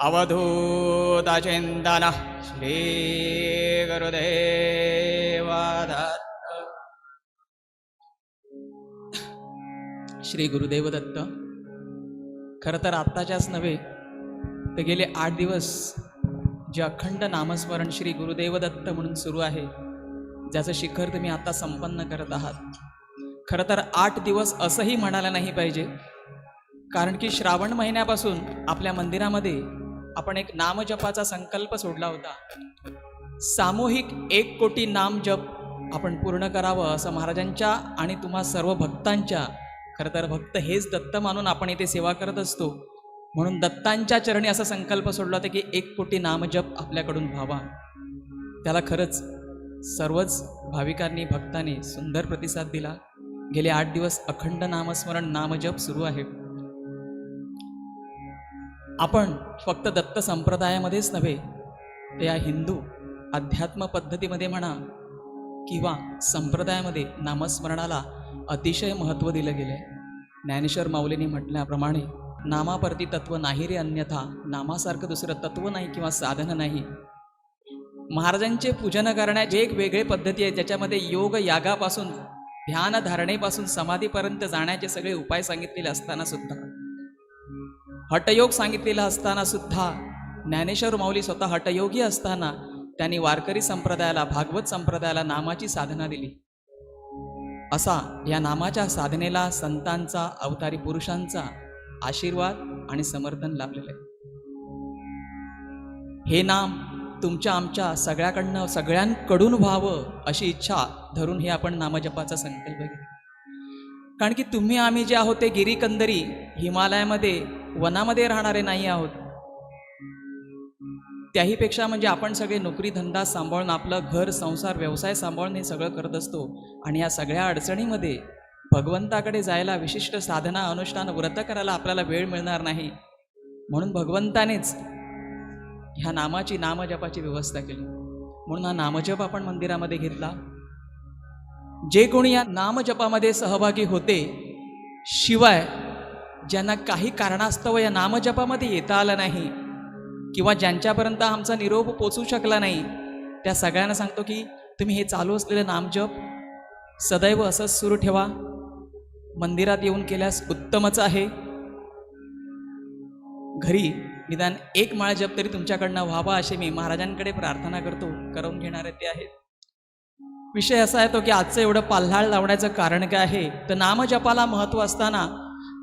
अवधूत चिंतन श्री गुरुदेव श्री खरं तर आत्ताच्याच नव्हे तर गेले आठ दिवस जे अखंड नामस्मरण श्री गुरुदेवदत्त म्हणून सुरू आहे ज्याचं शिखर तुम्ही आता संपन्न करत आहात. खरं तर आठ दिवस असंही म्हणायला नाही पाहिजे कारण की श्रावण महिन्यापासून आपल्या मंदिरामध्ये आपण एक नामजपाचा संकल्प सोडला होता. सामूहिक एक कोटी नामजप आपण पूर्ण करावं असं महाराजांच्या आणि तुम्हा सर्व भक्तांच्या खरं तर भक्त हेच दत्त मानून आपण इथे सेवा करत असतो. म्हणून दत्तांच्या चरणी असा संकल्प सोडला होता की एक कोटी नामजप आपल्याकडून व्हावा. त्याला खरंच सर्वच भाविकांनी भक्तांनी सुंदर प्रतिसाद दिला. गेले आठ दिवस अखंड नामस्मरण नामजप सुरू आहे. आपण फक्त दत्त संप्रदायामध्येच नव्हे तर या हिंदू अध्यात्म पद्धतीमध्ये म्हणा किंवा संप्रदायामध्ये नामस्मरणाला अतिशय महत्त्व दिलं गेलं आहे ज्ञानेश्वर माऊलींनी म्हटल्याप्रमाणे नामापरती तत्व नाही रे अन्यथा नामासारखं दुसरं तत्व नाही किंवा साधन नाही. महाराजांचे पूजन करण्याचे एक वेगळे पद्धती आहे ज्याच्यामध्ये योग यागापासून ध्यानधारणेपासून समाधीपर्यंत जाण्याचे सगळे उपाय सांगितलेले असताना सुद्धा. हटयोग सांगितलेला असताना सुद्धा ज्ञानेश्वर माऊली स्वतः हटयोगी असताना त्यांनी वारकरी संप्रदायाला भागवत संप्रदायाला नामाची साधना दिली. असा या नामाच्या साधनेला संतांचा अवतारी पुरुषांचा आशीर्वाद आणि समर्थन लाभलेलं आहे. हे नाम तुमच्या आमच्या सगळ्याकडनं सगळ्यांकडून व्हावं अशी इच्छा धरून हे आपण नामजपाचा संकल्प घेतला. कारण की तुम्ही आम्ही जे आहोत ते गिरीकंदरी हिमालयामध्ये वनामध्ये राहणारे नाही आहोत. त्याहीपेक्षा म्हणजे आपण सगळे नोकरी धंदा सांभाळून आपलं घर संसार व्यवसाय सांभाळून हे सगळं करत असतो. आणि या सगळ्या अडचणीमध्ये भगवंताकडे जायला विशिष्ट साधना अनुष्ठान व्रत करायला आपल्याला वेळ मिळणार नाही. म्हणून भगवंतानेच ह्या नामाची नामजपाची व्यवस्था केली. म्हणून हा नामजप आपण मंदिरामध्ये घेतला. जे कोणी या नामजपामध्ये सहभागी होते शिवाय ज्यांना काही कारणास्तव या नामजपामध्ये येता आलं नाही किंवा ज्यांच्यापर्यंत आमचा निरोप पोचू शकला नाही त्या सगळ्यांना सांगतो की तुम्ही हे चालू असलेलं नामजप सदैव असंच सुरू ठेवा. मंदिरात येऊन केल्यास उत्तमच आहे. घरी निदान एक माळ जप तरी तुमच्याकडनं व्हावा असे मी महाराजांकडे प्रार्थना करतो करून घेणारे ते आहेत विषय असा येतो की आजचं एवढं पाल्हाळ लावण्याचं कारण काय आहे? तर नामजपाला महत्त्व असताना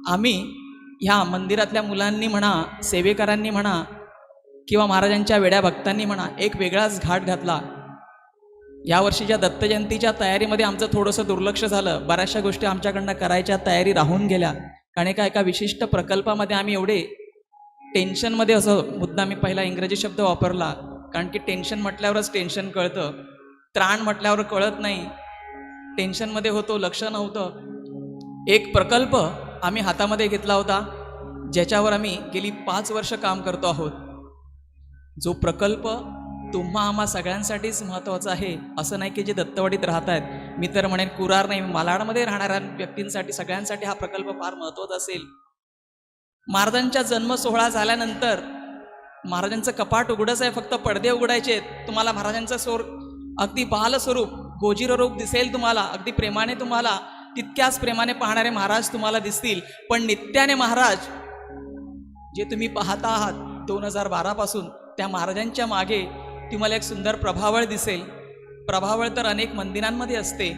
आम्ही ह्या मंदिरातल्या मुलांनी म्हणा सेवेकरांनी म्हणा किंवा महाराजांच्या वेड्या भक्तांनी म्हणा एक वेगळाच घाट घातला. या वर्षीच्या तयारीमध्ये आमचं थोडंसं दुर्लक्ष झालं. बऱ्याचशा गोष्टी आमच्याकडनं करायच्या तयारी राहून गेल्या. कारण एका एका विशिष्ट प्रकल्पामध्ये आम्ही एवढे टेन्शनमध्ये असं मुद्दा मी पहिला इंग्रजी शब्द वापरला. कारण की टेन्शन म्हटल्यावरच टेन्शन कळतं. त्राण म्हटल्यावर कळत नाही. टेन्शनमध्ये होतो लक्ष नव्हतं. एक प्रकल्प आम्ही हातामध्ये घेतला होता ज्याच्यावर आम्ही गेली पाच वर्ष काम करतो आहोत. जो प्रकल्प तुम्हा आम्हा सगळ्यांसाठीच महत्त्वाचा आहे असं नाही की जे दत्तवाडीत राहत आहेत मी तर म्हणेन कुरार नाही मालाडमध्ये राहणाऱ्या व्यक्तींसाठी सगळ्यांसाठी हा प्रकल्प फार महत्त्वाचा असेल. महाराजांच्या जन्म सोहळा झाल्यानंतर महाराजांचं कपाट उघडच आहे फक्त पडदे उघडायचे आहेत. तुम्हाला महाराजांचं स्वर अगदी बाल स्वरूप गोजीर रूप दिसेल तुम्हाला अगदी प्रेमाने तुम्हाला. तितक्याच प्रेमाने पाहणारे महाराज तुम्हाला दिसतील. पण नित्याने महाराज जे तुम्ही पाहता आहात दोन हजार बारापासून त्या महाराजांच्या मागे तुम्हाला एक सुंदर प्रभावळ दिसेल. प्रभावळ तर अनेक मंदिरांमध्ये असते.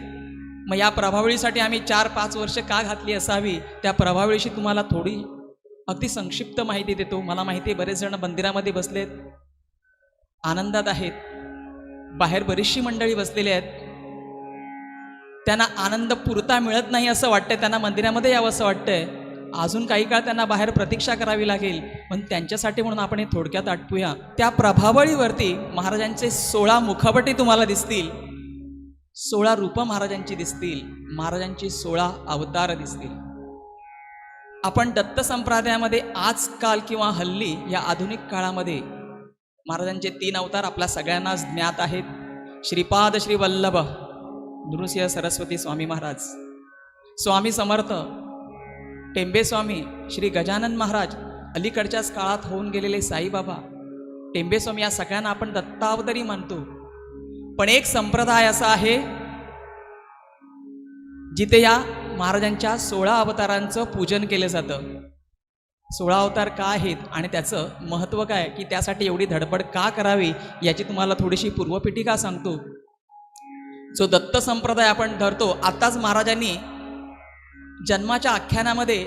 मग या प्रभावळीसाठी आम्ही चार पाच वर्ष का घातली असावी? त्या प्रभावळीशी तुम्हाला थोडी अगदी संक्षिप्त माहिती देतो. मला माहिती आहे बरेच जण मंदिरामध्ये बसलेत. आनंदात आहेत. बाहेर बरीचशी मंडळी बसलेली आहेत. त्यांना आनंद पुरता मिळत नाही असं वाटतंय. त्यांना मंदिरामध्ये यावं असं वाटतंय. अजून काही काळ त्यांना बाहेर प्रतीक्षा करावी लागेल. पण त्यांच्यासाठी म्हणून आपण हे थोडक्यात आटपूया. त्या प्रभावळीवरती महाराजांचे सोळा मुखपटी तुम्हाला दिसतील. सोळा रूप महाराजांची दिसतील. महाराजांची सोळा अवतार दिसतील. आपण दत्त संप्रदायामध्ये आजकाल किंवा हल्ली या आधुनिक काळामध्ये महाराजांचे तीन अवतार आपल्या सगळ्यांनाच ज्ञात आहेत. श्रीपाद श्री वल्लभ नृसिंह सरस्वती स्वामी महाराज. स्वामी समर्थ टेंबे स्वामी श्री गजानन महाराज अलीकडच्याच काळात होऊन गेलेले साईबाबा टेंबेस्वामी या सगळ्यांना आपण दत्तावतरी मानतो पण एक संप्रदाय असा आहे जिथे या महाराजांच्या सोळा अवतारांचं पूजन केलं जातं. सोळा अवतार का आहेत आणि त्याचं महत्त्व काय की त्यासाठी एवढी धडपड का करावी याची तुम्हाला थोडीशी पूर्वपीठिका सांगतो. जो दत्त संप्रदाय आपण धरतो आताच महाराजांनी जन्माच्या आख्यानामध्ये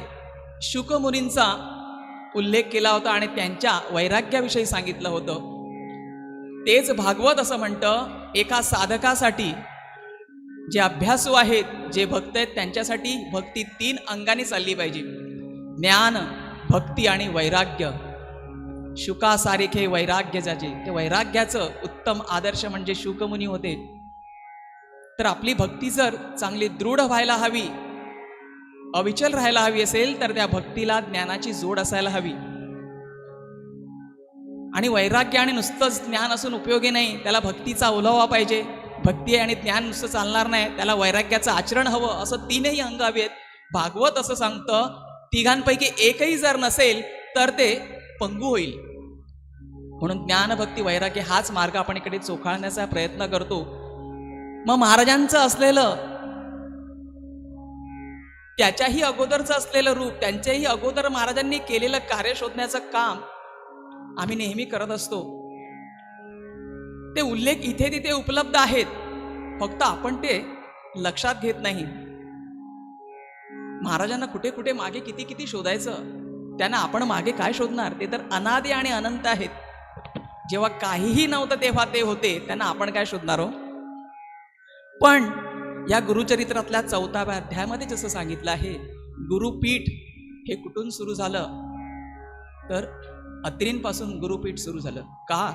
शुकमुनींचा उल्लेख केला होता आणि त्यांच्या वैराग्याविषयी सांगितलं होतं. तेच भागवत असं म्हणतं एका साधकासाठी जे अभ्यासू आहेत जे भक्त आहेत त्यांच्यासाठी भक्ती तीन अंगाने चालली पाहिजे. ज्ञान भक्ती आणि वैराग्य. शुकासारिखे वैराग्य ज्याचे ते वैराग्याचं उत्तम आदर्श म्हणजे शुकमुनी होते. तर आपली भक्ती जर चांगली दृढ व्हायला हवी अविचल राहायला हवी असेल तर त्या भक्तीला ज्ञानाची जोड असायला हवी. आणि वैराग्य आणि नुसतंच ज्ञान असून उपयोगी नाही त्याला भक्तीचा ओलावा पाहिजे. भक्ती आणि ज्ञान नुसतं चालणार नाही त्याला वैराग्याचं आचरण हवं असं तीनही अंग हवेत भागवत असं सांगतं तिघांपैकी एकही जर नसेल तर ते पंगू होईल. म्हणून ज्ञान भक्ती वैराग्य हाच मार्ग आपण इकडे चोखाळण्याचा प्रयत्न करतो. मग महाराजांचं असलेलं त्याच्याही अगोदरचं असलेलं रूप त्यांच्याही अगोदर महाराजांनी केलेलं कार्य शोधण्याचं काम आम्ही नेहमी करत असतो. ते उल्लेख इथे तिथे उपलब्ध आहेत. फक्त आपण ते लक्षात घेत नाही. महाराजांना कुठे कुठे मागे किती किती शोधायचं त्यांना आपण मागे काय शोधणार ते तर अनादि आणि अनंत आहेत. जेव्हा काहीही नव्हतं तेव्हा ते होते त्यांना आपण काय शोधणार हो? पण या गुरुचरित्रातल्या चौथाव्या अध्यायामध्ये जसं सांगितलं आहे गुरुपीठ हे कुठून सुरू झालं? तर अत्रींपासून गुरुपीठ सुरू झालं. का?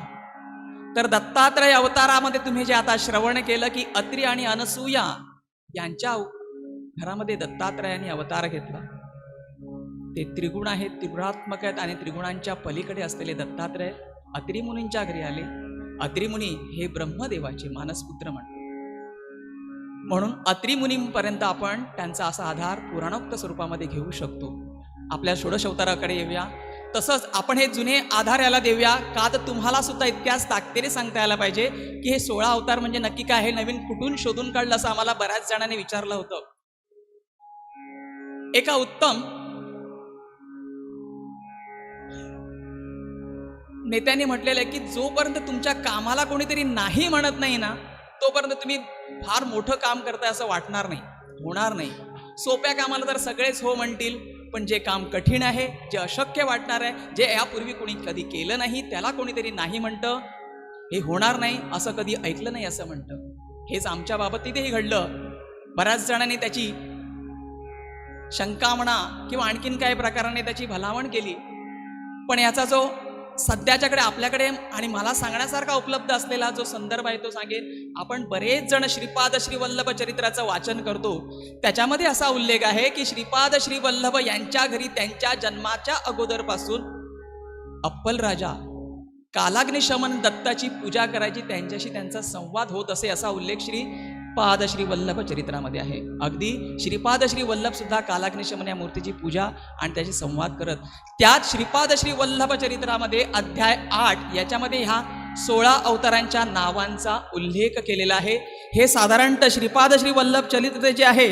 तर दत्तात्रय अवतारामध्ये तुम्ही जे आता श्रवण केलं की अत्री आणि अनसूया यांच्या घरामध्ये दत्तात्रयाने अवतार घेतला. ते त्रिगुण आहेत त्रिगुणात्मक आहेत आणि त्रिगुणांच्या पलीकडे असलेले दत्तात्रय अत्रिमुनींच्या घरी आले. अत्रिमुनी हे ब्रह्मदेवाचे मानसपुत्र म्हणतात. म्हणून अत्रिमुनींपर्यंत आपण त्यांचा असा आधार पुराणोक्त स्वरूपामध्ये घेऊ शकतो. आपल्या षोडशवताराकडे येऊया. तसंच आपण हे जुने आधार याला देऊया. का तर तुम्हाला सुद्धा इतक्याच ताकदीने सांगता यायला पाहिजे की हे सोळा अवतार म्हणजे नक्की काय हे नवीन कुठून शोधून काढलं असं आम्हाला बऱ्याच जणांनी विचारलं होतं. एका उत्तम नेत्यांनी म्हटलेलं आहे की जोपर्यंत तुमच्या कामाला कोणीतरी नाही म्हणत नाही ना तोपर्यंत तुम्ही फार मोठं काम करताय असं वाटणार नाही होणार नाही. सोप्या कामाला तर सगळेच हो म्हणतील पण जे काम कठीण आहे जे अशक्य वाटणार आहे जे यापूर्वी कोणी कधी केलं नाही त्याला कोणीतरी नाही म्हणतं हे होणार नाही असं कधी ऐकलं नाही असं म्हणतं. हेच आमच्या बाबत तिथेही घडलं. बऱ्याच जणांनी त्याची शंका म्हणा किंवा आणखीन काही प्रकाराने त्याची भलावण केली. पण याचा जो सध्याच्याकडे आपल्याकडे आणि मला सांगण्यासारखा उपलब्ध असलेला जो संदर्भ आहे तो सांगेन. आपण बरेच जण श्रीपाद श्रीवल्लभ चरित्राचं वाचन करतो. त्याच्यामध्ये असा उल्लेख आहे की श्रीपाद श्रीवल्लभ यांच्या घरी त्यांच्या जन्माच्या अगोदरपासून अप्पल राजा कालाग्निशमन दत्ताची पूजा करायची त्यांच्याशी त्यांचा संवाद होत असे असा उल्लेख श्री पाद श्री वल्लभ चरित्रामध्ये आहे. अगदी श्रीपाद श्री वल्लभ सुद्धा कालाग्निशमन या मूर्तीची पूजा आणि त्याशी संवाद करत त्यात श्रीपाद श्री वल्लभ चरित्रामध्ये अध्याय आठ याच्यामध्ये ह्या सोळा अवतारांच्या नावांचा उल्लेख केलेला आहे. हे साधारणतः श्रीपाद श्री वल्लभ चरित्र जे आहे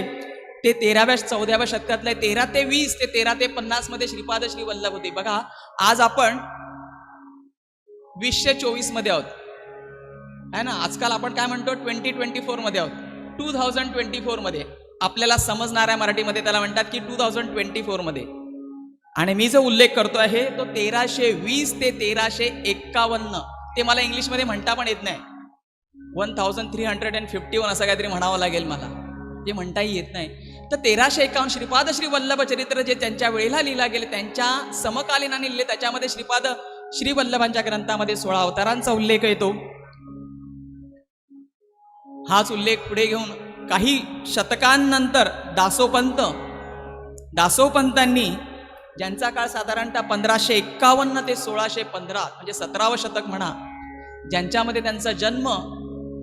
ते तेराव्या चौदाव्या शतकातलं आहे. तेरा ते वीस ते तेरा ते पन्नासमध्ये श्रीपाद श्री वल्लभ होते. बघा आज आपण वीसशे चोवीसमध्ये आहोत. आहे ना? आजकाल आपण काय म्हणतो? ट्वेंटी ट्वेंटी फोरमध्ये आहोत. टू थाउजंड ट्वेंटी फोरमध्ये. आपल्याला समजणाऱ्या मराठीमध्ये त्याला म्हणतात की टू थाउजंड ट्वेंटी फोरमध्ये. आणि मी जो उल्लेख करतो आहे तो तेराशे वीस ते तेराशे एक्कावन्न. ते मला इंग्लिशमध्ये म्हणता पण येत नाही. One thousand three hundred and fifty one असं काहीतरी म्हणावं लागेल मला. जे म्हणताही येत नाही. तर तेराशे एकावन्न श्रीपाद श्री वल्लभ चरित्र जे त्यांच्या वेळेला लिहिला गेले त्यांच्या समकालीनाने लिहिले त्याच्यामध्ये श्रीपाद श्री वल्लभांच्या ग्रंथामध्ये सोळा अवतारांचा उल्लेख येतो. हाच उल्लेख पुढे घेऊन काही शतकांनंतर दासोपंत दासोपंतांनी ज्यांचा काळ साधारणतः पंधराशे एक्कावन्न ते सोळाशे पंधरा म्हणजे सतरावं शतक म्हणा ज्यांच्यामध्ये त्यांचा जन्म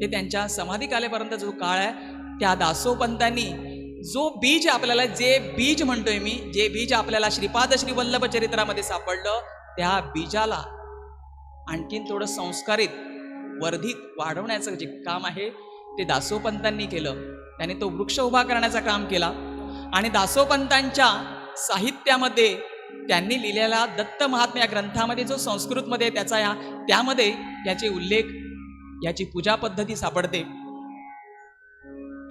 ते त्यांच्या समाधीकालेपर्यंत जो काळ आहे त्या दासोपंतांनी जो बीज आपल्याला जे बीज म्हणतोय मी जे बीज आपल्याला श्रीपाद श्रीवल्लभ चरित्रामध्ये सापडलं त्या बीजाला आणखीन थोडं संस्कारित वर्धित वाढवण्याचं जे काम आहे ते दासोपंतांनी केलं. त्याने तो वृक्ष उभा करण्याचा काम केला. आणि दासोपंतांच्या साहित्यामध्ये त्यांनी लिहिलेला दत्त महात्म्या ग्रंथामध्ये जो संस्कृतमध्ये त्याचा या त्यामध्ये याचे उल्लेख याची पूजा पद्धती सापडते.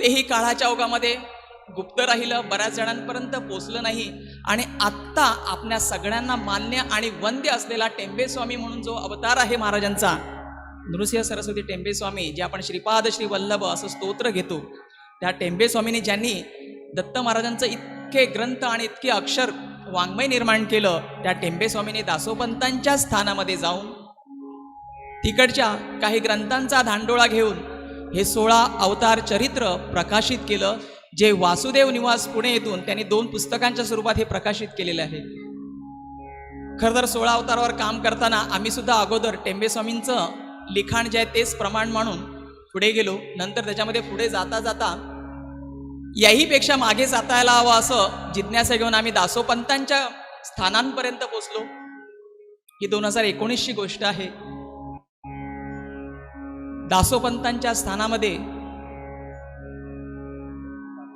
तेही काळाच्या ओघामध्ये गुप्त राहिलं बऱ्याच जणांपर्यंत पोचलं नाही. आणि आत्ता आपल्या सगळ्यांना मान्य आणि वंद्य असलेला टेंबेस्वामी म्हणून जो अवतार आहे महाराजांचा नृसिंह सरस्वती टेंबेस्वामी जे आपण श्रीपाद श्री वल्लभ असं स्तोत्र घेतो त्या टेंबेस्वामीने ज्यांनी दत्त महाराजांचं इतके ग्रंथ आणि इतके अक्षर वाङ्मय निर्माण केलं त्या टेंबेस्वामीने दासोपंतांच्या स्थानामध्ये जाऊन तिकडच्या काही ग्रंथांचा धांडोळा घेऊन हे सोळा अवतार चरित्र प्रकाशित केलं जे वासुदेव निवास पुणे येथून त्यांनी दोन पुस्तकांच्या स्वरूपात हे प्रकाशित केलेले आहे. खरं तर सोळा अवतारावर काम करताना आम्ही सुद्धा अगोदर टेंबेस्वामींचं लिखाण जे आहे तेच प्रमाण म्हणून पुढे गेलो. नंतर त्याच्यामध्ये पुढे जाता जाता याहीपेक्षा मागे जाता यायला हवं असं जिज्ञासा घेऊन आम्ही दासोपंतांच्या स्थानांपर्यंत पोचलो. ही दोन हजार एकोणीसची गोष्ट आहे. दासोपंतांच्या स्थानामध्ये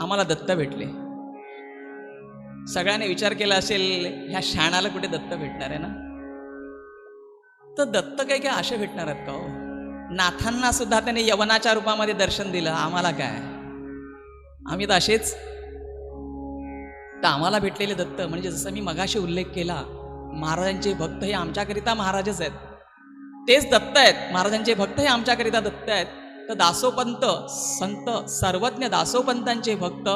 आम्हाला दत्त भेटले. सगळ्यांनी विचार केला असेल ह्या शाणाला कुठे दत्त भेटणार आहे ना? तर दत्त काय काय असे भेटणार आहेत का हो? नाथांना सुद्धा त्याने यवनाच्या रूपामध्ये दर्शन दिलं. आम्हाला काय? आम्ही तर असेच तर आम्हाला भेटलेले दत्त. म्हणजे जसं मी मगाशी उल्लेख केला महाराजांचे भक्त हे आमच्याकरिता महाराजच आहेत. तेच दत्त आहेत. महाराजांचे भक्त हे आमच्याकरिता दत्त आहेत. तर दासोपंत संत सर्वज्ञ दासोपंतांचे भक्त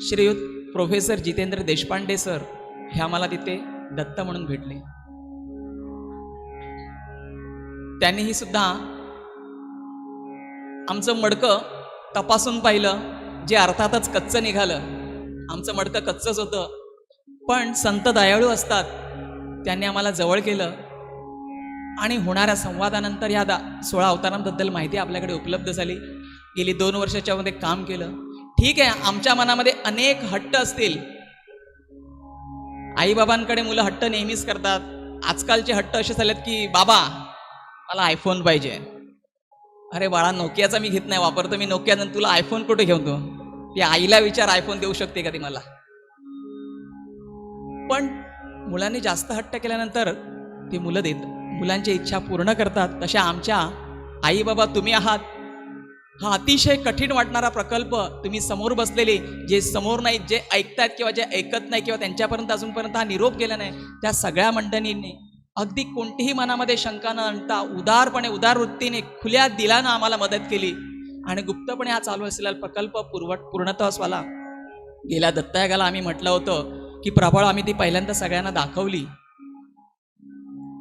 श्रीयुत प्रोफेसर जितेंद्र देशपांडे सर हे आम्हाला तिथे दत्त म्हणून भेटले. त्यांनीही सुद्धा आमचं मडकं तपासून पाहिलं जे अर्थातच कच्चं निघालं. आमचं मडकं कच्चंच होतं. पण संत दयाळू असतात त्यांनी आम्हाला जवळ केलं. आणि होणाऱ्या संवादानंतर या दा सोळा अवतारांबद्दल माहिती आपल्याकडे उपलब्ध झाली. गेली दोन वर्षाच्यामध्ये काम केलं. ठीक आहे आमच्या मनामध्ये अनेक हट्ट असतील. आईबाबांकडे मुलं हट्ट नेहमीच करतात. आजकालचे हट्ट असे झालेत की बाबा मला आयफोन पाहिजे. अरे बाळा नोकियाचा मी घेत नाही वापरतो मी नोकिया तुला आयफोन कुठे घेऊन तू ती आईला विचार आयफोन देऊ शकते का ती मला? पण मुलांनी जास्त हट्ट केल्यानंतर ती मुलं देत मुलांची इच्छा पूर्ण करतात. तशा आमच्या आई बाबा तुम्ही आहात. हा अतिशय कठीण वाटणारा प्रकल्प तुम्ही समोर बसलेले जे समोर नाहीत जे ऐकतात किंवा जे ऐकत नाही किंवा त्यांच्यापर्यंत अजूनपर्यंत हा निरोप गेला नाही त्या सगळ्या मंडळींनी अगदी कोणतीही मनामध्ये शंका न आणता उदारपणे उदार वृत्तीने खुल्या दिलानं आम्हाला मदत केली. आणि गुप्तपणे हा चालू असलेला प्रकल्प पूर्वट पूर्णत्वासवाला गेल्या दत्तायगाला आम्ही म्हटलं होतं की प्रबळ आम्ही ती पहिल्यांदा सगळ्यांना दाखवली.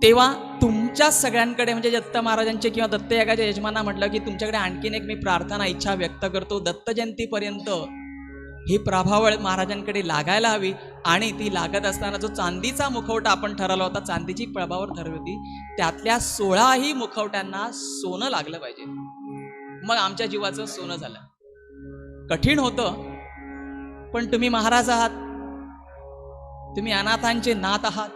तेव्हा तुमच्या सगळ्यांकडे म्हणजे दत्त महाराजांचे किंवा दत्तयागाच्या यजमाना म्हटलं की तुमच्याकडे आणखीन एक मी प्रार्थना इच्छा व्यक्त करतो. दत्त जयंतीपर्यंत ही प्रभावळ महाराजांकडे लागायला हवी आणि ती लागत असताना जो चांदीचा मुखवटा आपण ठरवला होता चांदीची प्रभावर ठरवली होती त्यातल्या सोळाही मुखवट्यांना सोनं लागलं पाहिजे. मग आमच्या जीवाचं सोनं झालं. कठीण होतं पण तुम्ही महाराज आहात. तुम्ही अनाथांचे नात आहात.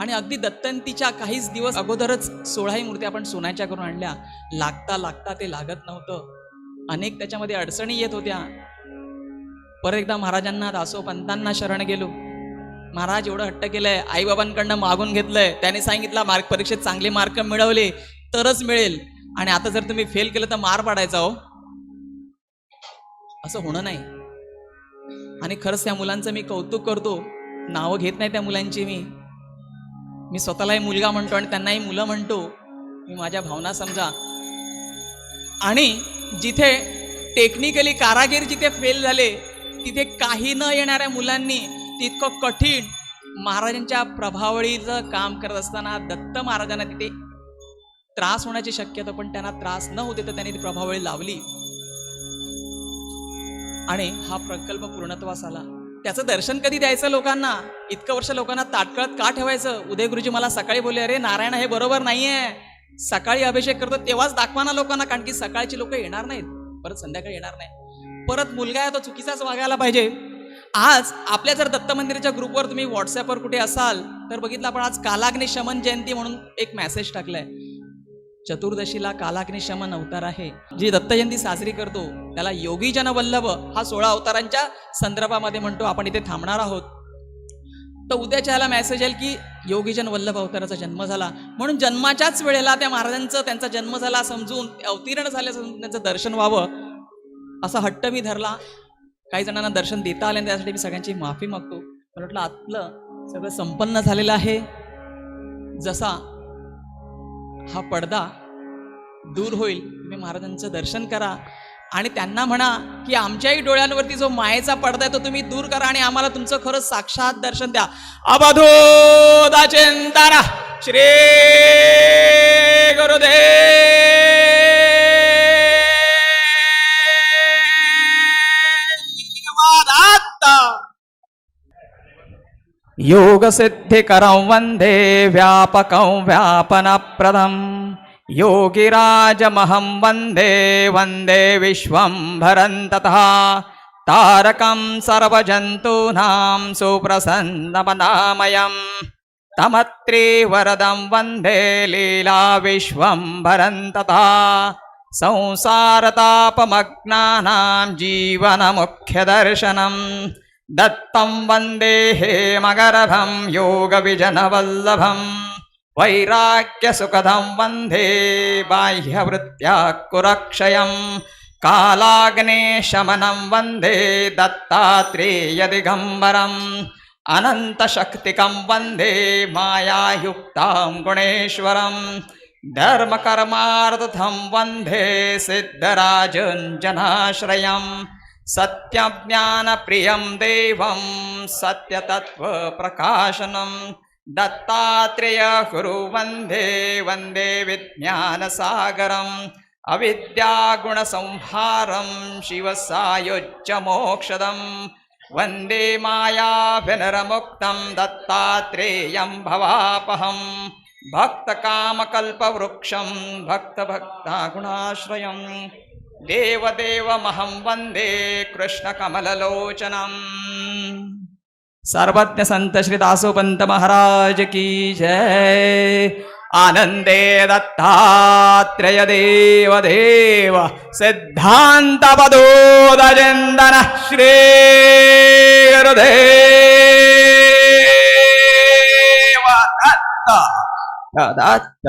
आणि अगदी दत्तंतीच्या काहीच दिवस अगोदरच सोळाही मूर्ती आपण सोन्याच्या करून आणल्या. लागता लागता ते लागत नव्हतं. अनेक त्याच्यामध्ये अडचणी येत होत्या. परत एकदा महाराजांना दासो पंतांना शरण गेलो. महाराज एवढं हट्ट केलंय आईबाबांकडनं मागून घेतलंय. त्याने सांगितलं मार्क परीक्षेत चांगले मार्क मिळवले तरच मिळेल. आणि आता जर तुम्ही फेल केलं तर मार पाडायचा हो. असं होणं नाही. आणि खरंच त्या मुलांचं मी कौतुक करतो. नावं घेत नाही त्या मुलांची मी. मी स्वतःलाही मुलगा म्हणतो आणि त्यांनाही मुलं म्हणतो. मी माझ्या भावना समजा. आणि जिथे टेक्निकली कारागीर जिथे फेल झाले तिथे काही न येणाऱ्या मुलांनी तितकं कठीण महाराजांच्या प्रभावळीचं काम करत असताना दत्त महाराजांना तिथे त्रास होण्याची शक्यता पण त्यांना त्रास न होते तर त्यांनी ती प्रभावळी लावली. आणि हा प्रकल्प पूर्णत्वास आला. त्याचं दर्शन कधी द्यायचं लोकांना? इतकं वर्ष लोकांना ताटकळत का ठेवायचं? उदय गुरुजी मला सकाळी बोलले अरे नारायण हे बरोबर नाहीये. सकाळी अभिषेक करतो तेव्हाच दाखवा ना लोकांना कारण की सकाळची लोक येणार नाहीत. परत संध्याकाळी येणार नाही. परत मुलगा आहे तो चुकीचाच वागायला पाहिजे. आज आपल्या जर दत्त मंदिराच्या ग्रुपवर तुम्ही व्हॉट्सअपवर कुठे असाल तर बघितलं आपण आज कालाग्नी शमन जयंती म्हणून एक मेसेज टाकलाय. चतुर्दशीला कालाग्नी शमन अवतार आहे. जी दत्त जयंती साजरी करतो त्याला योगी जनवल्लभ हा सोळा अवतारांच्या संदर्भामध्ये म्हणतो आपण इथे थांबणार आहोत. तर उद्याच्या ह्याला मेसेज येईल की योगीजन वल्लभ अवताराचा जन्म झाला. म्हणून जन्माच्याच वेळेला त्या महाराजांचं त्यांचा जन्म झाला समजून अवतीर्ण झाले समजून त्यांचं दर्शन व्हावं. असा हट्ट मी धरला. काही जणांना दर्शन देता आले आणि त्यासाठी मी सगळ्यांची माफी मागतो. मला वाटलं आतलं सगळं संपन्न झालेलं आहे. जसा हा पडदा दूर होईल तुम्ही महाराजांचं दर्शन करा. आणि त्यांना म्हणा की आमच्याही डोळ्यांवरती जो मायेचा पडदा आहे तो तुम्ही दूर करा आणि आम्हाला तुमचं खरं साक्षात दर्शन द्या. अबधो चिंतारा श्री गुरुदेव. योगसिद्धिकरं वन्दे व्यापकं व्यापनप्रदं। योगिराजमहं वन्दे वन्दे विश्वं भरं तथा तारकं सर्वजन्तूनां सुप्रसन्नमनामयं। तमत्रिवरदं वन्दे लीला विश्वं भरं तथा संसारतापमग्नानां जीवनमुख्यदर्शनम् दत्तं वन्दे हेमगर्भं योगविजनवल्लभं वैराग्यसुखदं वन्दे बाह्यवृत्त्या कुरक्षयं कालाग्नेशमनं वन्दे दत्तात्रेयदिगम्बरम् अनन्तशक्तिकं वन्दे मायायुक्तां गुणेश्वरम् धर्मकर्मार्थं वन्दे सिद्धराजञ्जनाश्रयम् सत्यज्ञानप्रियं देवं सत्यतत्त्वप्रकाशनं दत्तात्रेय गुरु वन्दे वन्दे विज्ञानसागरम् अविद्यागुणसंहारं शिवसायुज्यमोक्षदं वन्दे मायाभिनरमुक्तं दत्तात्रेयं भवापहं भक्तकामकल्पवृक्षं भक्तभक्तागुणाश्रयम् देवदेवमहं वन्दे कृष्णकमललोचनम् सर्वज्ञ संत श्री दासोपंत महाराज की जय आनंदे दत्तात्रेय देव देव सिद्धांत पदोदजंदन श्री गुरुदेव दत्त दत्त